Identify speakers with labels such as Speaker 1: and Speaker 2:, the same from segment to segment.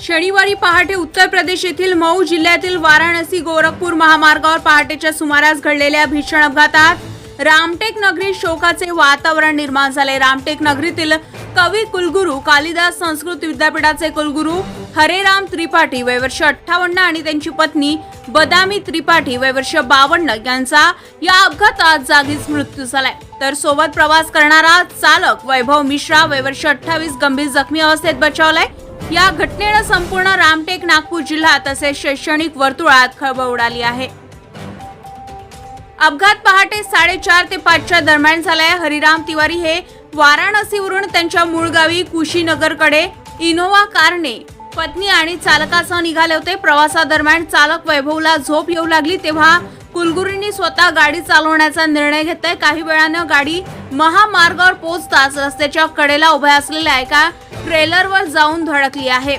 Speaker 1: शनिवारी पहाटे उत्तर प्रदेश येथील मऊ जिल्ह्यातील वाराणसी गोरखपूर महामार्गावर पहाटेच्या सुमारास घडलेल्या भीषण अपघातात रामटेक नगरी शोकाचे वातावरण निर्माण झाले. रामटेक नगरीतील कवी कुलगुरू कालिदास संस्कृत विद्यापीठाचे कुलगुरू हरेराम त्रिपाठी वयवर्ष अठ्ठावन्न आणि त्यांची पत्नी बदामी त्रिपाठी वयवर्ष बावन्न यांचा या अपघातात जागीच मृत्यू झालाय. तर सोबत प्रवास करणारा चालक वैभव मिश्रा वयवर्ष अठ्ठावीस गंभीर जखमी अवस्थेत बचावलाय. या घटनेनं संपूर्ण रामटेक नागपूर जिल्हा तसेच शैक्षणिक वर्तुळात खळबळ उडाली आहे. अपघात पहाटे साडेचार ते पाचच्या दरम्यान झालाय. हरिराम तिवारी हे वाराणसीवरून त्यांच्या मूळ गावी कुशीनगरकडे इनोवा कारने पत्नी आणि चालकासह निघाले होते. प्रवासादरम्यान चालक वैभवला झोप येऊ लागली तेव्हा कुलगुरूंनी स्वतः गाडी चालवण्याचा निर्णय घेतलाय. काही वेळानं गाडी महामार्गावर पोहोचताच रस्त्याच्या कडेला उभ्या असलेल्या एका ट्रेलरवर जाऊन धडकली आहे.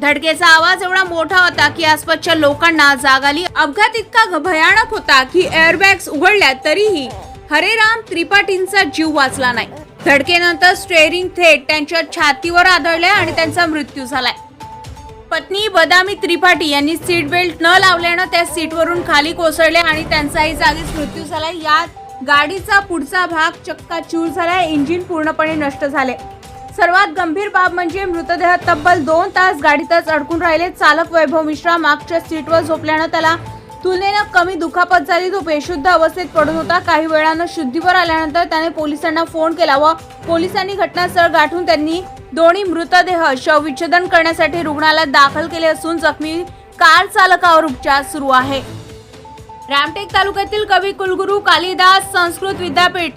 Speaker 1: धडकेचा आवाज एवढा मोठा होता की आसपासच्या लोकांना जाग आली. अपघात इतका भयानक होता की एअरबॅग्स उघडल्या तरीही हरेराम त्रिपाठींचा जीव वाचला नाही. धडकेनंतर स्टेअरिंग थेट त्यांच्या छातीवर आदळले आणि त्यांचा मृत्यू झालाय. पत्नी बदामी त्रिपाठी यांनी सीट बेल्ट न लावल्यानं त्या सीटवरून खाली कोसळले आणि त्यांचाही जागीच मृत्यू झाला यात गाडीचा पुढचा भाग चक्काचूर झाला इंजिन पूर्णपणे नष्ट झाले. सर्वात गंभीर बाब म्हणजे मृतदेह तब्बल दोन तास गाडीतच अडकून राहिले. चालक वैभव मिश्रा मागच्या सीटवर झोपल्यानं त्याला तुलनेनं कमी दुखापत झाली. तो बेशुद्ध अवस्थेत पडत होता. काही वेळानं शुद्धीवर आल्यानंतर त्याने पोलिसांना फोन केला व पोलिसांनी घटनास्थळ गाठून त्यांनी दोन्ही मृतदेह शवविच्छेदन करण्यासाठी रुग्णालयात दाखल केले असून जखमी कार चालकावर उपचार सुरू आहे. रामटेक तालुक्यातील कवी कुलगुरू कालिदास संस्कृत विद्यापीठ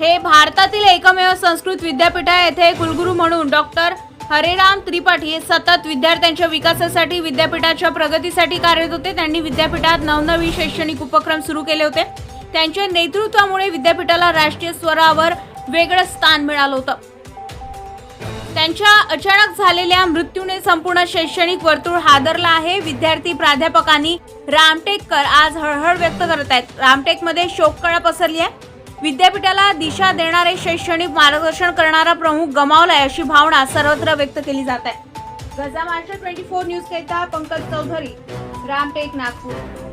Speaker 1: हे भारतातील एकमेव संस्कृत विद्यापीठ आहे. येथे कुलगुरू म्हणून डॉक्टर हरेराम त्रिपाठी हे सतत विद्यार्थ्यांच्या विकासासाठी विद्यापीठाच्या प्रगतीसाठी कार्यरत होते. त्यांनी विद्यापीठात नवनवीन शैक्षणिक उपक्रम सुरू केले होते. त्यांच्या नेतृत्वामुळे विद्यापीठाला राष्ट्रीय स्तरावर वेगळं स्थान मिळालं होतं. त्यांच्या अचानक झालेल्या मृत्यूने संपूर्ण शैक्षणिक वर्तुळ हादरला आहे. विद्यार्थी प्राध्यापकांनी रामटेककर आज हळहळ व्यक्त करत आहेत. रामटेकमध्ये शोककळा पसरली आहे. विद्यापीठाला दिशा देणारे शैक्षणिक मार्गदर्शन करणारा प्रमुख गमावलाय अशी भावना सर्वत्र व्यक्त केली जात आहे. Gaja marshal twenty four news करिता पंकज चौधरी रामटेक नागपूर.